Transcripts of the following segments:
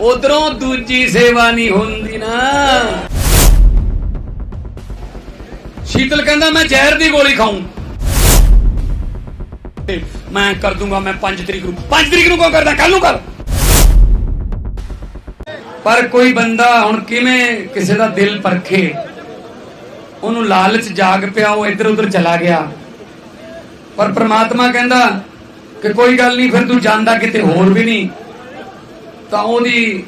ਉਧਰੋਂ ਦੂਜੀ ਸੇਵਾ ਨਹੀਂ ਹੁੰਦੀ ਨਾ। ਸ਼ੀਤਲ ਕਹਿੰਦਾ, ਮੈਂ ਜ਼ਹਿਰ ਦੀ ਗੋਲੀ ਖਾਉਂ ਮੈਂ ਕਰ ਦੂੰਗਾ, ਮੈਂ 5 ਤਰੀਕ ਨੂੰ। 5 ਤਰੀਕ ਨੂੰ ਕਿਉਂ ਕਰਦਾ? ਕੱਲ ਨੂੰ ਕਰ। ਪਰ ਕੋਈ ਬੰਦਾ ਹੁਣ ਕਿਵੇਂ ਕਿਸੇ ਦਾ ਦਿਲ ਪਰਖੇ? ਉਹਨੂੰ ਲਾਲਚ ਜਾਗ ਪਿਆ, ਉਹ ਇੱਧਰ ਉੱਧਰ ਚਲਾ ਗਿਆ। ਪਰ ਪ੍ਰਮਾਤਮਾ ਕਹਿੰਦਾ ਕਿ ਕੋਈ ਗੱਲ ਨਹੀਂ, ਫਿਰ ਤੂੰ ਜਾਂਦਾ ਕਿਤੇ ਹੋਰ ਵੀ ਨਹੀਂ। ਤਾਂ ਉਹਦੀ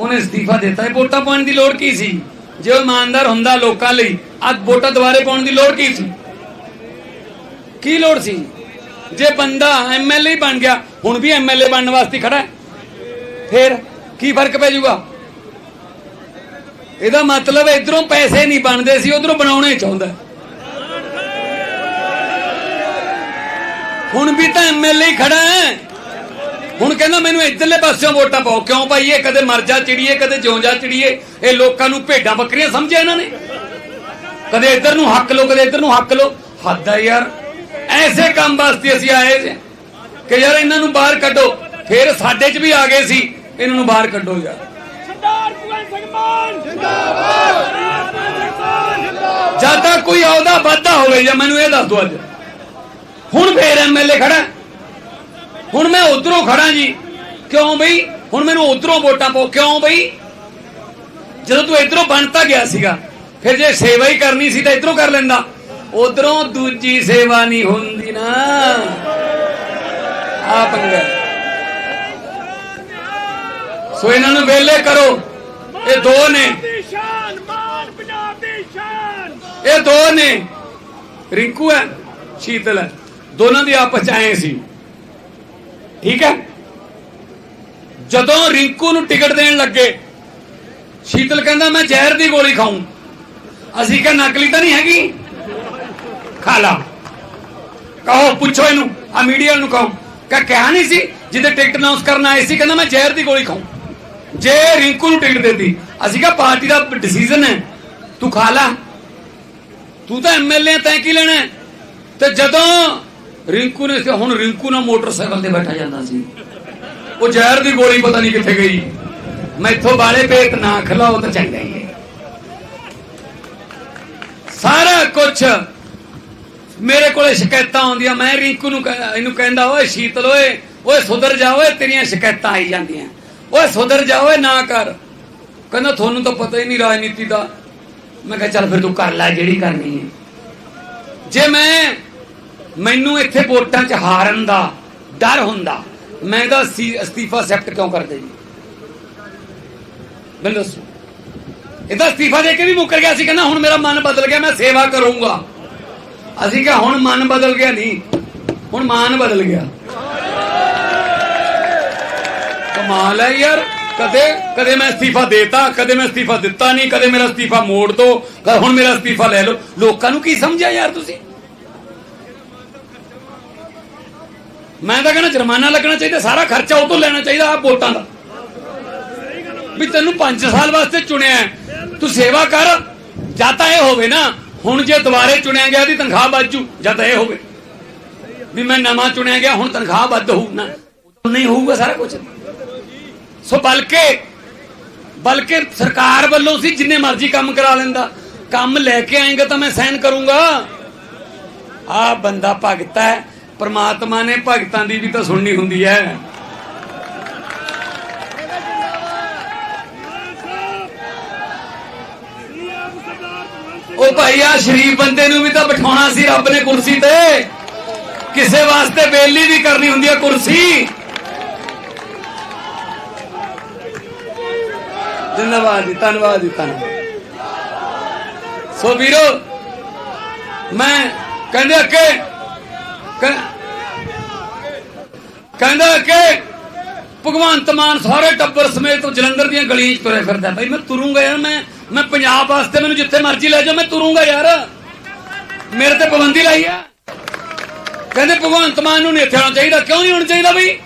ਉਹਨੇ ਅਸਤੀਫਾ ਦਿੱਤਾ ਇਹ ਵੋਟਾਂ ਪਾਉਣ ਦੀ ਲੋੜ ਕੀ ਸੀ? ਜੇ ਉਹ ਇਮਾਨਦਾਰ ਹੁੰਦਾ ਲੋਕਾਂ ਲਈ, ਅੱਜ ਵੋਟਾਂ ਦੁਬਾਰੇ ਪਾਉਣ ਦੀ ਲੋੜ ਕੀ ਸੀ? ਕੀ ਲੋੜ ਸੀ? ਜੇ ਬੰਦਾ ਐਮਐਲਏ ਬਣ ਗਿਆ, ਹੁਣ ਵੀ ਐਮਐਲਏ ਬਣਨ ਵਾਸਤੇ ਖੜਾ ਹੈ। ਫਿਰ ਕੀ ਫ਼ਰਕ ਪੈ ਜਾਊਗਾ? ਇਹਦਾ ਮਤਲਬ ਇਧਰੋਂ ਪੈਸੇ ਨਹੀਂ ਬਣਦੇ ਸੀ ਉਧਰੋਂ ਬਣਾਉਣੇ ਚਾਹੁੰਦਾ ਹੁਣ ਵੀ ਤਾਂ ਐਮਐਲਏ ਖੜਾ ਹੈ। ਹੁਣ ਕਹਿੰਦਾ ਮੈਨੂੰ ਇਧਰਲੇ ਪਾਸਿਓਂ ਵੋਟਾਂ ਪਾਓ। ਕਿਉਂ ਭਾਈ? ਇਹ ਕਦੇ ਮਰ ਜਾ ਚਿੜੀਏ ਕਦੇ ਜਿਉਂ ਜਾ ਚਿੜੀਏ। ਇਹ ਲੋਕਾਂ ਨੂੰ ਭੇਡਾਂ ਬੱਕਰੀਆਂ ਸਮਝਿਆ ਇਹਨਾਂ ਨੇ? ਕਦੇ ਇੱਧਰ ਨੂੰ ਹੱਕ ਲੋ ਕਦੇ ਇੱਧਰ ਨੂੰ ਹੱਕ ਲੋ ਹੱਦ ਹੈ ਯਾਰ। ਐਸੇ ਕੰਮ ਵਾਸਤੇ ਅਸੀਂ ਆਏ ਸੀ ਕਿ ਯਾਰ ਇਹਨਾਂ ਨੂੰ ਬਾਹਰ ਕੱਢੋ। ਫਿਰ ਸਾਡੇ 'ਚ ਵੀ ਆ ਗਏ ਸੀ। ਇਹਨਾਂ ਨੂੰ ਬਾਹਰ ਕੱਢੋ ਯਾਰ। ਸਰਦਾਰ ਭਗਵੰਤ ਸਿੰਘ ਮਾਨ ਜਿੰਦਾਬਾਦ ਜਿੰਦਾਬਾਦ ਜਦ ਤੱਕ ਕੋਈ ਆਉਦਾ ਵਾਧਾ ਹੋਵੇ ਜਾਂ ਮੈਨੂੰ ਇਹ ਦੱਸ ਦੋ ਅੱਜ। ਹੁਣ ਫੇਰ ਐਮਐਲਏ ਖੜਾ। ਹੁਣ ਮੈਂ ਉਧਰੋਂ ਖੜਾ ਜੀ। ਕਿਉਂ ਬਈ? ਹੁਣ ਮੈਨੂੰ ਉਧਰੋਂ ਵੋਟਾਂ ਪਾਓ। ਕਿਉਂ ਬਈ? ਜਦੋਂ ਤੂੰ ਇਧਰੋਂ ਬਣਤਾ ਗਿਆ ਸੀਗਾ। ਫਿਰ ਜੇ ਸੇਵਾ ਹੀ ਕਰਨੀ ਸੀ ਤਾਂ ਇਧਰੋਂ ਕਰ ਲੈਂਦਾ। ਉਧਰੋਂ ਦੂਜੀ ਸੇਵਾ ਨਹੀਂ ਹੁੰਦੀ ਨਾ। ਆ ਪੰਗਾ। ਸੋ ਇਹਨਾਂ ਨੂੰ ਵੇਲੇ ਕਰੋ। ਇਹ ਦੋ ਨੇ। ਇਹ ਦੋ ਨੇ। ਰਿੰਕੂ ਹੈ, ਸ਼ੀਤਲ ਹੈ। ਦੋਨਾਂ ਦੀ ਆਪਸ ਚ ਆਏ ਸੀ। ਠੀਕ ਹੈ? ਜਦੋਂ ਰਿੰਕੂ ਨੂੰ ਟਿਕਟ ਦੇਣ ਲੱਗੇ, ਸ਼ੀਤਲ ਕਹਿੰਦਾ, ਮੈਂ ਜ਼ਹਿਰ ਦੀ ਗੋਲੀ ਖਾਉਂ ਅਸੀਂ ਕਿਹਾ, ਨਕਲੀ ਤਾਂ ਨਹੀਂ ਹੈਗੀ। ਖਾ ਲਾ। ਕਹੋ, ਪੁੱਛੋ ਇਹਨੂੰ ਆ ਮੀਡੀਆ ਨੂੰ ਕਹੋ। ਕਹ, ਕਿਹਾ ਨਹੀਂ ਸੀ? ਜਿਹਦੇ ਟਿਕਟ ਅਨਾਉਂਸ ਕਰਨ ਆਏ ਸੀ, ਕਹਿੰਦਾ, ਮੈਂ ਜ਼ਹਿਰ ਦੀ ਗੋਲੀ ਖਾਉਂ ਜੇ ਰਿੰਕੂ ਨੂੰ ਟਿਕਟ ਦਿੱਤੀ, ਅਸੀਂ ਕਿਹਾ, ਪਾਰਟੀ ਦਾ ਡਿਸੀਜਨ ਹੈ, ਤੂੰ ਖਾ ਲਾ। ਤੂੰ ਤਾਂ ਐਮਐਲਏ ਤੈਂ ਕੀ ਲੈਣਾ ਤੇ ਜਦੋਂ ਰਿੰਕੂ ਨੇ ਹੁਣ ਰਿੰਕੂ ਨਾਲ ਮੋਟਰਸਾਈਕਲ ਤੇ ਬੈਠਾ ਜਾਂਦਾ ਸੀ। ਉਹ ਜ਼ਹਿਰ ਦੀ ਗੋਲੀ ਪਤਾ ਨਹੀਂ ਕਿੱਥੇ ਗਈ। ਮੈਥੋਂ ਬਾਲੇ ਪੇਟ ਨਾ ਖਲਾਓ ਤਾਂ ਚੰਗਾ ਹੀ ਹੈ। ਸਾਰਾ ਕੁਝ ਮੇਰੇ ਕੋਲੇ ਸ਼ਿਕਾਇਤਾਂ ਆਉਂਦੀਆਂ। ਮੈਂ ਰਿੰਕੂ ਨੂੰ ਕਹਿ- ਇਹਨੂੰ ਕਹਿੰਦਾ, ਓਏ ਸ਼ੀਤਲ ਓਏ ਓਏ ਸੁਧਰ ਜਾ, ਓਏ ਤੇਰੀਆਂ ਸ਼ਿਕਾਇਤਾਂ ਆਈ ਜਾਂਦੀਆਂ। ਓਏ ਸੁਧਰ ਜਾ, ਓਏ ਨਾ ਕਰ। ਕਹਿੰਦਾ, ਤੁਹਾਨੂੰ ਤਾਂ ਪਤਾ ਹੀ ਨਹੀਂ ਰਾਜਨੀਤੀ ਦਾ। ਮੈਂ ਕਿਹਾ, ਚੱਲ ਫਿਰ ਤੂੰ ਕਰ ਲੈ ਜਿਹੜੀ ਕਰਨੀ ਹੈ। ਜੇ ਮੈਂ ਮੈਨੂੰ ਇੱਥੇ ਵੋਟਾਂ 'ਚ ਹਾਰਨ ਦਾ ਡਰ ਹੁੰਦਾ। ਮੈਂ ਇਹਦਾ ਸੀ- ਅਸਤੀਫਾ ਐਕਸੈਪਟ ਕਿਉਂ ਕਰਦੇ ਜੀ? ਮੈਨੂੰ ਦੱਸੋ। ਇਹਦਾ ਅਸਤੀਫਾ ਦੇ ਕੇ ਵੀ ਮੁੱਕਰ ਗਿਆ ਸੀ, ਕਹਿੰਦਾ ਹੁਣ ਮੇਰਾ ਮਨ ਬਦਲ ਗਿਆ, ਮੈਂ ਸੇਵਾ ਕਰੂੰਗਾ। ਅਸੀਂ ਕਿਹਾ, ਹੁਣ ਮਨ ਬਦਲ ਗਿਆ ਨਹੀਂ, ਹੁਣ ਮਾਨ ਬਦਲ ਗਿਆ। ਕਮਾਲ ਹੈ ਯਾਰ। ਕਦੇ ਕਦੇ ਮੈਂ ਅਸਤੀਫਾ ਦੇਤਾ, ਕਦੇ ਮੈਂ ਅਸਤੀਫਾ ਦਿੱਤਾ ਨਹੀਂ, ਕਦੇ ਮੇਰਾ ਅਸਤੀਫਾ ਮੋੜ ਦੋ ਹੁਣ ਮੇਰਾ ਅਸਤੀਫਾ ਲੈ ਲਓ। ਲੋਕਾਂ ਨੂੰ ਕੀ ਸਮਝਿਆ ਯਾਰ ਤੁਸੀਂ? ਮੈਂ ਤਾਂ ਕਹਿੰਦਾ ਜੁਰਮਾਨਾ ਲੱਗਣਾ ਚਾਹੀਦਾ, ਸਾਰਾ ਖਰਚਾ ਉਹ ਤੋਂ ਲੈਣਾ ਚਾਹੀਦਾ ਆ ਵੋਟਾਂ ਦਾ। ਵੀ ਤੈਨੂੰ 5 ਸਾਲ ਵਾਸਤੇ ਚੁਣਿਆ ਤੂੰ ਸੇਵਾ ਕਰ, ਜਾਂ ਤਾਂ ਇਹ ਹੋਵੇ ਨਾ, ਹੁਣ ਜੇ ਦੁਬਾਰੇ ਚੁਣਿਆ ਗਿਆ ਦੀ ਤਨਖਾਹ ਵੱਜੂ ਜਾਂ ਤਾਂ ਇਹ ਹੋਵੇ। ਵੀ ਮੈਂ ਨਵਾਂ ਚੁਣਿਆ ਗਿਆ, ਹੁਣ ਤਨਖਾਹ ਵੱਧ ਹੋਊ ਨਾ। ਨਹੀਂ ਹੋਊਗਾ ਸਾਰਾ ਕੁਝ ਸੋ ਬਲਕਿ ਬਲਕਿ ਸਰਕਾਰ ਵੱਲੋਂ ਸੀ ਜਿੰਨੇ ਮਰਜ਼ੀ ਕੰਮ ਕਰਾ ਲੈਂਦਾ, ਕੰਮ ਲੈ ਕੇ ਆਏਗਾ ਤਾਂ ਮੈਂ ਸਾਈਨ ਕਰੂੰਗਾ। ਆ ਬੰਦਾ ਭਗਤਾ ਹੈ। ਪਰਮਾਤਮਾ ਨੇ ਭਗਤਾਂ ਦੀ ਵੀ ਤਾਂ ਸੁਣਨੀ ਹੁੰਦੀ ਹੈ। ਉਹ ਭਾਈ ਆ ਸ਼ਰੀਫ ਬੰਦੇ ਨੂੰ ਵੀ ਤਾਂ ਬਿਠਾਉਣਾ ਸੀ ਰੱਬ ਨੇ ਕੁਰਸੀ ਤੇ। ਕਿਸੇ ਵਾਸਤੇ ਬੇਲੀ ਵੀ ਕਰਨੀ ਹੁੰਦੀ ਹੈ ਕੁਰਸੀ। ਧੰਨਵਾਦ ਜੀ ਧੰਨਵਾਦ ਜੀ, ਧੰਨਵਾਦ। ਸੋ ਵੀਰੋ, ਮੈਂ ਕਹਿੰਦੇ ਕਿ ਕਹਿੰਦਾ ਕਿ ਭਗਵੰਤ ਮਾਨ ਸਾਰੇ ਟੱਬਰ ਸਮੇਤ ਜਲੰਧਰ ਦੀਆਂ ਗਲੀਆਂ 'ਚ ਤੁਰੇ ਫਿਰਦਾ। ਭਾਈ ਮੈਂ ਤੁਰੂੰਗਾ ਯਾਰ, ਮੈਂ ਮੈਂ ਪੰਜਾਬ ਵਾਸਤੇ ਮੈਨੂੰ ਜਿੱਥੇ ਮਰਜ਼ੀ ਲੈ ਜਾਓ, ਮੈਂ ਤੁਰੂੰਗਾ ਯਾਰ। ਮੇਰੇ ਤੇ ਪਾਬੰਦੀ ਲਾਈ ਆ। ਕਹਿੰਦੇ ਭਗਵੰਤ ਮਾਨ ਨੂੰ ਨਹੀਂ ਇੱਥੇ ਆਉਣਾ ਚਾਹੀਦਾ। ਕਿਉਂ ਨਹੀਂ ਆਉਣਾ ਚਾਹੀਦਾ ਬਈ?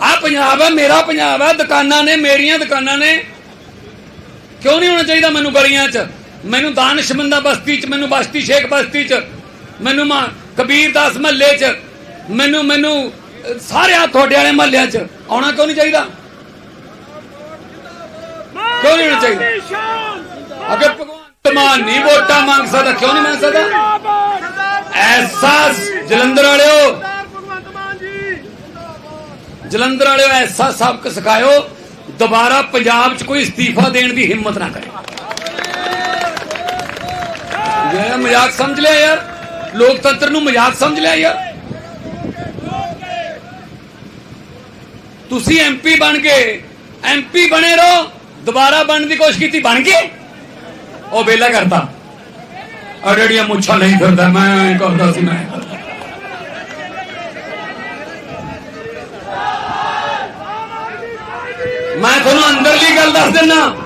ਆ ਪੰਜਾਬ ਹੈ ਮੇਰਾ ਪੰਜਾਬ ਹੈ ਦੁਕਾਨਾਂ ਨੇ, ਮੇਰੀਆਂ ਦੁਕਾਨਾਂ ਨੇ। ਕਿਉਂ ਨਹੀਂ ਹੋਣਾ ਚਾਹੀਦਾ ਮੈਨੂੰ ਗਲੀਆਂ 'ਚ? ਮੈਨੂੰ ਦਾਨਿਸ਼ਮੰਦਾ ਬਸਤੀ 'ਚ, ਮੈਨੂੰ ਬਸਤੀ ਸ਼ੇਖ ਬਸਤੀ 'ਚ, ਮੈਨੂੰ ਮਾ ਕਬੀਰ ਦਾਸ ਮਹੱਲੇ 'ਚ ਮੈਨੂੰ ਮੈਨੂੰ ਅਹ, ਸਾਰੇ ਆ ਤੁਹਾਡੇ ਵਾਲੇ ਮਹੱਲਿਆਂ 'ਚ ਆਉਣਾ ਕਿਉਂ ਨਹੀਂ ਚਾਹੀਦਾ? ਚਾਹੀਦਾ ਦੀ ਸ਼ਾਨ ਅਗੇ ਭਗਵੰਤ ਮਾਨ ਨਹੀਂ ਵੋਟਾਂ ਮੰਗ ਸਕਦਾ ਕਿਉਂ ਨਹੀਂ ਮੰਗ ਸਕਦਾ? ਐਸਾ ਜਲੰਧਰ ਵਾਲਿਓ ਜਲੰਧਰ ਵਾਲਿਓ ਐਸਾ ਸਬਕ ਸਿਖਾਇਓ ਦੁਬਾਰਾ ਪੰਜਾਬ 'ਚ ਕੋਈ ਅਸਤੀਫਾ ਦੇਣ ਦੀ ਹਿੰਮਤ ਨਾ ਕਰੇ। ਇਹ ਮਜ਼ਾਕ ਸਮਝ ਲਿਆ ਯਾਰ? ਲੋਕਤੰਤਰ ਨੂੰ ਮਜ਼ਾਕ ਸਮਝ ਲਿਆ ਯਾਰ। ਤੁਸੀਂ ਐਮਪੀ ਬਣ ਗਏ ਐਮਪੀ ਬਣੇ ਰਹੋ, ਦੁਬਾਰਾ ਬਣਨ ਦੀ ਕੋਸ਼ਿਸ਼ ਕੀਤੀ, ਬਣ ਗਏ? ਉਹ ਵੇਲਾ ਕਰਤਾ। ਅੜੜੀਆਂ ਮੁੱਛਾਂ ਨਹੀਂ ਫਿਰਦਾ, ਮੈਂ ਕਰਦਾ ਸੀ, ਮੈਂ। ਮੈਂ ਤੁਹਾਨੂੰ ਅੰਦਰਲੀ ਗੱਲ ਦੱਸ ਦਿੰਨਾ।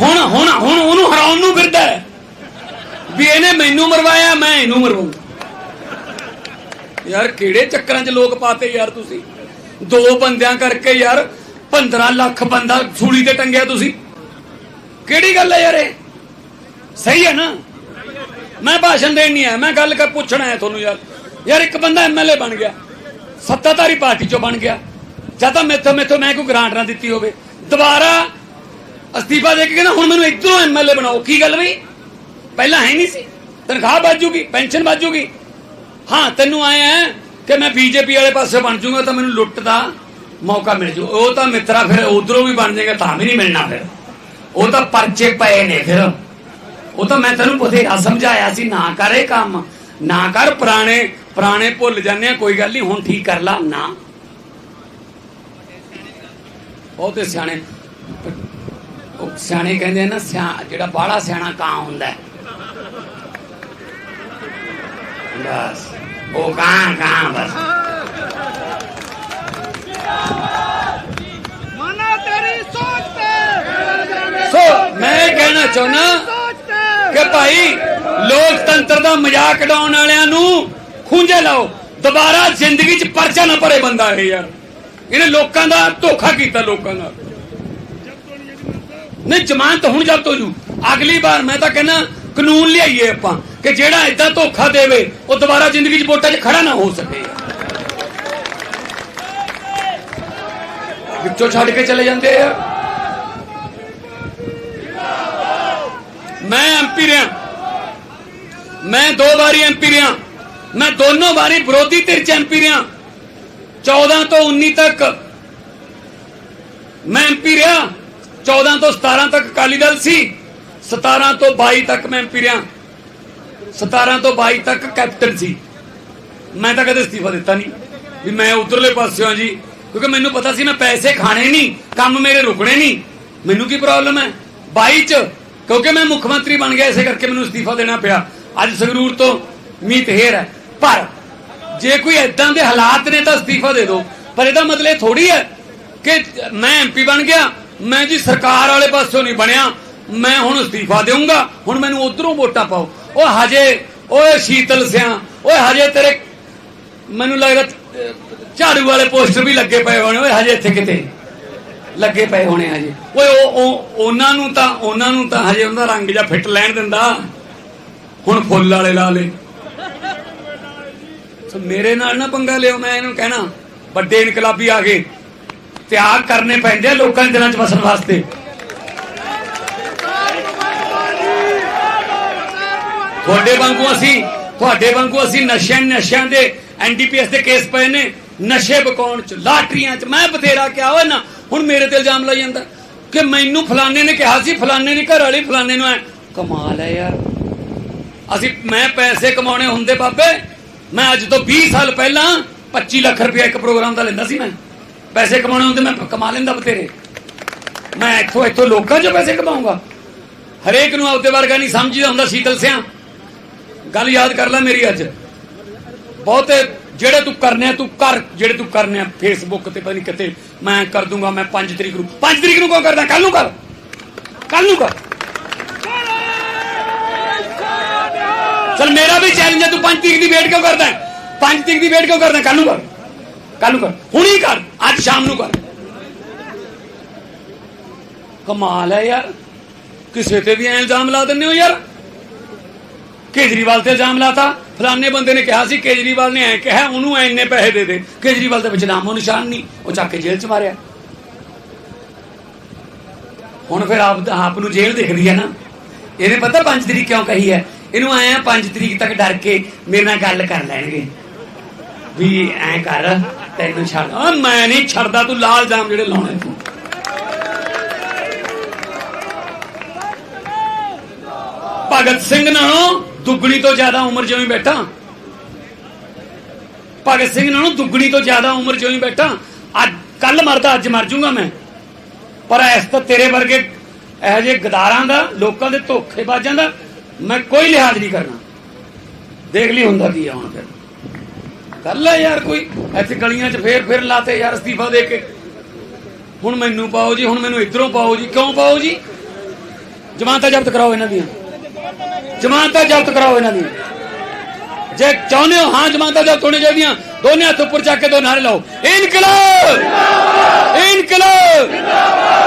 ਹੁਣ ਹੁਣ ਹੁਣ ਉਹਨੂੰ ਹਰਾਉਣ ਨੂੰ ਫਿਰਦਾ ਹੈ। ਵੀ ਇਹਨੇ ਮੈਨੂੰ ਮਰਵਾਇਆ, ਮੈਂ ਇਹਨੂੰ ਮਰਵਾਉਂਗਾ ਯਾਰ, ਕਿਹੜੇ ਚੱਕਰਾਂ 'ਚ ਲੋਕ ਪਾਤੇ ਯਾਰ ਤੁਸੀਂ? ਦੋ ਬੰਦਿਆਂ ਕਰਕੇ ਯਾਰ 15 ਲੱਖ ਬੰਦਾ ਸੂਲੀ ਤੇ ਟੰਗਿਆ ਤੁਸੀਂ। ਕਿਹੜੀ ਗੱਲ ਹੈ ਯਾਰ ਇਹ? ਸਹੀ ਹੈ ਨਾ? ਮੈਂ ਭਾਸ਼ਣ ਦੇਣ ਨਹੀਂ ਆਇਆ, ਮੈਂ ਗੱਲ ਕਰ ਪੁੱਛਣਾ ਹੈ ਤੁਹਾਨੂੰ ਯਾਰ। ਯਾਰ, ਇੱਕ ਬੰਦਾ ਐਮਐਲਏ ਬਣ ਗਿਆ। ਸੱਤਾਧਾਰੀ ਪਾਰਟੀ ਚੋਂ ਬਣ ਗਿਆ। ਜਾਂ ਤਾਂ ਮੈਥੋਂ ਮੈਥੋਂ ਮੈਂ ਕੋਈ ਗ੍ਰਾਂਟ ਨਾ ਦਿੱਤੀ ਹੋਵੇ। ਦੁਬਾਰਾ ਅਸਤੀਫਾ ਦੇ ਕੇ ਕਹਿੰਦਾ, ਹੁਣ ਮੈਨੂੰ ਇਧਰੋਂ ਐਮਐਲਏ ਬਣਾਓ। ਕੀ ਗੱਲ ਬਈ? ਪਹਿਲਾਂ ਹੈ ਨਹੀਂ ਸੀ। ਤਨਖਾਹ ਵੱਜੂਗੀ ਪੈਨਸ਼ਨ ਵੱਜੂਗੀ ਹਾਂ, ਤੈਨੂੰ ਆਇਆ ਕਿ ਮੈਂ ਬੀਜੇਪੀ ਵਾਲੇ ਪਾਸੇ ਬਣ ਜਾਊਂਗਾ ਤਾਂ ਮੈਨੂੰ ਲੁੱਟ ਦਾ ਮੌਕਾ ਮਿਲ ਜੂ। ਉਹ ਤਾਂ ਮਿੱਤਰਾ ਫਿਰ ਉਧਰੋਂ ਵੀ ਬਣ ਜਾਏਗਾ ਤਾਂ ਵੀ ਨਹੀਂ ਮਿਲਣਾ ਫਿਰ। ਉਹ ਤਾਂ ਪਰਚੇ ਪਏ ਨੇ ਫਿਰ। ਉਹ ਤਾਂ ਮੈਂ ਤੈਨੂੰ ਬਥੇਰਾ ਸਮਝਾਇਆ ਸੀ, ਨਾ ਕਰੇ ਕੰਮ, ਨਾ ਕਰ ਪੁਰਾਣੇ ਪੁਰਾਣੇ ਭੁੱਲ ਜਾਂਦੇ ਆ, ਕੋਈ ਗੱਲ ਨਹੀਂ, ਹੁਣ ਠੀਕ ਕਰ ਲਾ, ਨਾ। ਬਹੁਤੇ ਸਿਆਣੇ, ਉਹ ਸਿਆਣੇ ਕਹਿੰਦੇ ਆ ਨਾ, ਸਿਆ ਜਿਹੜਾ ਬਾਹਲਾ ਸਿਆਣਾ ਕਾਂ ਹੁੰਦਾ ਹੈ। ਬਸ। ਉਹ ਕਾਂ ਕਾਂ ਬਸ। ਮਾਨਾ ਤੇਰੀ ਸੋਚ ਤੇ। ਸੋ ਮੈਂ ਕਹਿਣਾ ਚਾਹੁੰਦਾ ਕਿ ਭਾਈ ਲੋਕਤੰਤਰ ਦਾ ਮਜ਼ਾਕ ਉਡਾਉਣ ਵਾਲਿਆਂ ਨੂੰ ਖੂੰਜੇ ਲਾਓ। ਦੁਬਾਰਾ ਜ਼ਿੰਦਗੀ 'ਚ ਪਰਚਾ ਨਾ ਭਰੇ ਬੰਦਾ ਇਹ ਯਾਰ। ਇਹਨੇ ਲੋਕਾਂ ਦਾ ਧੋਖਾ ਕੀਤਾ ਲੋਕਾਂ ਨਾਲ ਨਹੀਂ ਜ਼ਮਾਨਤ ਹੁਣ ਜਬ ਤੋਂ ਜੂ। ਅਗਲੀ ਵਾਰ ਮੈਂ ਤਾਂ ਕਹਿੰਦਾ ਕਾਨੂੰਨ ਲਿਆਈਏ ਆਪਾਂ। ਕਿ ਜਿਹੜਾ ਇਦਾਂ ਧੋਖਾ ਦੇਵੇ, ਉਹ ਦੁਬਾਰਾ ਜ਼ਿੰਦਗੀ 'ਚ ਵੋਟਾਂ 'ਚ ਖੜਾ ਨਾ ਹੋ ਸਕੇ। ਵਿੱਚੋਂ ਛੱਡ ਕੇ ਚਲੇ ਜਾਂਦੇ ਆ। ਮੈਂ ਐਮਪੀ ਰਿਹਾ। ਮੈਂ ਦੋ ਵਾਰੀ ਐਮਪੀ ਰਿਹਾ। ਮੈਂ ਦੋਨੋਂ ਵਾਰੀ ਵਿਰੋਧੀ ਧਿਰ ਚ ਐਮਪੀ ਰਿਹਾ। 14 ਤੋਂ 19 ਤੱਕ ਮੈਂ ਐਮਪੀ ਰਿਹਾ। 14 ਤੋਂ 17 ਤੱਕ ਅਕਾਲੀ ਦਲ ਸੀ। 17 ਤੋਂ 22 ਤੱਕ ਮੈਂ ਐਮਪੀ ਰਿਹਾ। 17 ਤੋਂ 22 ਤੱਕ ਕੈਪਟਨ ਸੀ। ਮੈਂ ਤਾਂ ਕਦੇ ਅਸਤੀਫਾ ਦਿੱਤਾ ਨਹੀਂ। ਵੀ ਮੈਂ ਉਧਰਲੇ ਪਾਸਿਓਂ ਆ ਜੀ। ਕਿਉਂਕਿ ਮੈਨੂੰ ਪਤਾ ਸੀ ਮੈਂ ਪੈਸੇ ਖਾਣੇ ਨਹੀਂ, ਕੰਮ ਮੇਰੇ ਰੁਕਣੇ ਨਹੀਂ। ਮੈਨੂੰ ਕੀ ਪ੍ਰੋਬਲਮ ਹੈ? 22 ਚ, ਕਿਉਂਕਿ ਮੈਂ ਮੁੱਖ ਮੰਤਰੀ ਬਣ ਗਿਆ, ਇਸੇ ਕਰਕੇ ਮੈਨੂੰ ਅਸਤੀਫਾ ਦੇਣਾ ਪਿਆ। ਅੱਜ ਸੰਗਰੂਰ ਤੋਂ ਮੀਤ ਹੇਰ ਹੈ। ਪਰ ਜੇ ਕੋਈ ਐਦਾਂ ਦੇ ਹਾਲਾਤ ਨੇ ਤਾਂ ਅਸਤੀਫਾ ਦੇ ਦਿਓ। ਪਰ ਇਹਦਾ ਮਤਲਬ ਇਹ ਥੋੜੀ ਹੈ ਕਿ ਮੈਂ ਐਮਪੀ ਬਣ ਗਿਆ, ਮੈਂ ਜੀ ਸਰਕਾਰ ਵਾਲੇ ਪਾਸੋਂ ਨਹੀਂ ਬਣਿਆ, ਮੈਂ ਹੁਣ ਅਸਤੀਫਾ ਦੇਵਾਂਗਾ ਹੁਣ ਮੈਨੂੰ ਉਧਰੋਂ ਵੋਟਾਂ ਪਾਓ। ਉਹ ਹਜੇ, ਓਏ ਸ਼ੀਤਲ ਸਿਆ, ਓਏ ਹਜੇ ਤੇਰੇ ਮੈਨੂੰ ਲੱਗਦਾ ਝਾੜੂ ਵਾਲੇ ਪੋਸਟਰ ਵੀ ਲੱਗੇ ਪਏ ਹੋਣੇ, ਓਏ ਹਜੇ ਇੱਥੇ ਕਿਤੇ ਲੱਗੇ ਪਏ ਹੋਣੇ ਹਜੇ। ਓਏ ਉਹ ਉਹਨਾਂ ਨੂੰ ਤਾਂ, ਉਹਨਾਂ ਨੂੰ ਤਾਂ ਹਜੇ ਉਹਦਾ ਰੰਗ ਜਾਂ ਫਿੱਟ ਲੈਣ ਦਿੰਦਾ। ਹੁਣ ਫੁੱਲ ਵਾਲੇ ਲਾ ਲੇ। ਸੋ ਮੇਰੇ ਨਾਲ ਨਾ ਪੰਗਾ ਲਿਓ, ਮੈਂ ਇਹਨੂੰ ਕਹਿਣਾ, ਵੱਡੇ ਇਨਕਲਾਬੀ ਆ ਗਏ। ਤਿਆਗ ਕਰਨੇ ਪੈਂਦੇ ਆ ਲੋਕਾਂ ਦੇ ਦਿਲਾਂ 'ਚ ਵਸਣ ਵਾਸਤੇ। ਤੁਹਾਡੇ ਵਾਂਗੂ ਅਸੀਂ, ਤੁਹਾਡੇ ਵਾਂਗੂ ਅਸੀਂ ਨਸ਼ਿਆਂ ਨਸ਼ਿਆਂ ਦੇ ਐਨਡੀਪੀਐਸ ਦੇ ਕੇਸ ਪਏ ਨੇ, ਨਸ਼ੇ ਬਕਾਉਣ ਚ, ਲਾਟਰੀਆਂ ਚ, ਮੈਂ ਬਥੇਰਾ ਕਿਹਾ ਹੋਇਆ ਨਾ, ਹੁਣ ਮੇਰੇ ਤੇ ਇਲਜ਼ਾਮ ਲਾਈ ਜਾਂਦਾ। ਕਿ ਮੈਨੂੰ ਫਲਾਣੇ ਨੇ ਕਿਹਾ ਸੀ, ਫਲਾਣੇ ਦੀ ਘਰ ਵਾਲੀ ਫਲਾਣੇ ਨੂੰ ਐ, ਕਮਾਲ ਹੈ ਯਾਰ। ਅਸੀਂ, ਮੈਂ ਪੈਸੇ ਕਮਾਉਣੇ ਹੁੰਦੇ ਬਾਬੇ, ਮੈਂ ਅੱਜ ਤੋਂ 20 ਸਾਲ ਪਹਿਲਾਂ 25 ਲੱਖ ਰੁਪਇਆ ਇੱਕ ਪ੍ਰੋਗਰਾਮ ਦਾ ਲੈਂਦਾ ਸੀ ਮੈਂ। ਪੈਸੇ ਕਮਾਉਣੇ ਹੁੰਦੇ, ਮੈਂ ਕਮਾ ਲੈਂਦਾ ਬਤੇਰੇ ਮੈਂ ਇੱਥੋਂ ਇੱਥੋਂ ਲੋਕਾਂ 'ਚੋਂ ਪੈਸੇ ਕਮਾਉਂਗਾ ਹਰੇਕ ਨੂੰ ਆਪਦੇ ਵਰਗਾ ਨਹੀਂ ਸਮਝੀਦਾ ਹੁੰਦਾ, ਸ਼ੀਤਲ ਸਿਆ। ਗੱਲ ਯਾਦ ਕਰ ਲੈ ਮੇਰੀ ਅੱਜ। ਬਹੁਤੇ ਜਿਹੜੇ ਤੂੰ ਕਰਨੇ ਤੂੰ ਕਰ ਜਿਹੜੇ ਤੂੰ ਕਰਨੇ ਆ ਫੇਸਬੁੱਕ ਤੇ ਪਤਾ ਨਹੀਂ ਕਿਤੇ ਮੈਂ ਕਰ ਦੂੰਗਾ, ਮੈਂ 5 ਤਰੀਕ ਨੂੰ 5 ਤਰੀਕ ਨੂੰ ਕਿਉਂ ਕਰਦਾ? ਕੱਲ ਨੂੰ ਕਰ। ਕੱਲ ਨੂੰ ਕਰ। ਚਲ ਮੇਰਾ ਵੀ ਚੈਲੰਜ ਹੈ ਤੂੰ 5 ਤਰੀਕ ਦੀ ਵੇਟ ਕਿਉਂ ਕਰਦਾ 5 ਤਰੀਕ ਦੀ ਵੇਟ ਕਿਉਂ ਕਰਦਾ ਕੱਲ ਨੂੰ ਕਰ। ਕੱਲ ਨੂੰ ਕਰ। ਹੁਣੀ ਕਰ। ਅੱਜ ਸ਼ਾਮ ਨੂੰ ਕਰ। ਕਮਾਲ ਹੈ ਯਾਰ। ਕਿਸੇ ਤੇ ਵੀ ਇਲਜ਼ਾਮ ਲਾ ਦਿੰਦੇ ਹੋ ਯਾਰ। ਕੇਜਰੀਵਾਲ ਤੇ ਇਲਜ਼ਾਮ ਲਾਤਾ। ਫਲਾਣੇ ਬੰਦੇ ਨੇ ਕਿਹਾ ਸੀ, ਕੇਜਰੀਵਾਲ ਨੇ ਐ ਕਿਹਾ, ਉਹਨੂੰ ਐਨੇ ਪੈਸੇ ਦੇ ਦੇ। ਕੇਜਰੀਵਾਲ ਦੇ ਵਿੱਚ ਨਾਮੋ ਨਿਸ਼ਾਨ ਨਹੀਂ, ਉਹ ਚੱਕ ਕੇ ਜੇਲ੍ਹ ਚ ਮਾਰਿਆ। ਹੁਣ ਫਿਰ ਆਪ ਆਪ ਨੂੰ ਜੇਲ੍ਹ ਦਿਖਦੀ ਹੈ ਨਾ। ਇਹਨੇ ਪਤਾ 5 ਤਰੀਕ ਕਿਉਂ ਕਹੀ ਹੈ? ਇਹਨੂੰ ਆਏ 5 ਤਰੀਕ ਤੱਕ ਡਰ ਕੇ ਮੇਰੇ ਨਾਲ ਗੱਲ ਕਰ ਲੈਣਗੇ। ਵੀ ਐ ਕਰ, ਤੈਨੂੰ ਛੱਡ ਆ, ਮੈਂ ਨਹੀਂ ਛੱਡਦਾ, ਤੂੰ ਲਾਲ ਜਾਮ ਜਿਹੜੇ ਲਾਉਣੇ ਤੂੰ ਭਗਤ ਸਿੰਘ ਨਾਲੋਂ ਦੁੱਗਣੀ ਤੋਂ ਜ਼ਿਆਦਾ ਉਮਰ ਜਿਉਂ ਬੈਠਾ। ਭਗਤ ਸਿੰਘ ਨਾਲੋਂ ਦੁੱਗਣੀ ਤੋਂ ਜ਼ਿਆਦਾ ਉਮਰ ਜਿਉਂ ਬੈਠਾ। ਅੱਜ ਕੱਲ ਮਰਦਾ, ਅੱਜ ਮਰ ਜਾਊਂਗਾ ਮੈਂ। ਪਰ ਇਸ ਤਾਂ ਤੇਰੇ ਵਰਗੇ ਇਹੋ ਜਿਹੇ ਗਦਾਰਾਂ ਦਾ, ਲੋਕਾਂ ਦੇ ਧੋਖੇਬਾਜ਼ਾਂ ਦਾ ਮੈਂ ਕੋਈ ਲਿਹਾਜ਼ ਨਹੀਂ ਕਰਨਾ। ਦੇਖ ਲਈ ਹੁੰਦਾ ਕੀ ਆ ਹੁਣ ਫਿਰ। ਗੱਲ ਹੈ ਯਾਰ ਕੋਈ, ਇੱਥੇ ਗਲੀਆਂ 'ਚ ਫੇਰ ਫੇਰ ਲਾਤੇ ਯਾਰ ਅਸਤੀਫਾ ਦੇ ਕੇ। ਹੁਣ ਮੈਨੂੰ ਪਾਓ ਜੀ, ਹੁਣ ਮੈਨੂੰ ਇਧਰੋਂ ਪਾਓ ਜੀ, ਕਿਉਂ ਪਾਓ ਜੀ? ਜ਼ਮਾਨਤਾਂ ਜ਼ਬਤ ਕਰਾਓ ਇਹਨਾਂ ਦੀਆਂ। ਜ਼ਮਾਨਤਾਂ ਜ਼ਬਤ ਕਰਾਓ ਇਹਨਾਂ ਦੀ ਜੇ ਚਾਹੁੰਦੇ ਹੋ, ਹਾਂ, ਜ਼ਮਾਨਤਾਂ ਜ਼ਬਤ ਹੋਣੀ ਚਾਹੀਦੀਆਂ। ਦੋਨੇ ਹੱਥ ਉੱਪਰ ਚੱਕ ਕੇ ਦੋ ਨਾਰੇ ਲਾਓ। ਇਨਕਲਾਬ! ਇਨਕਲਾਬ!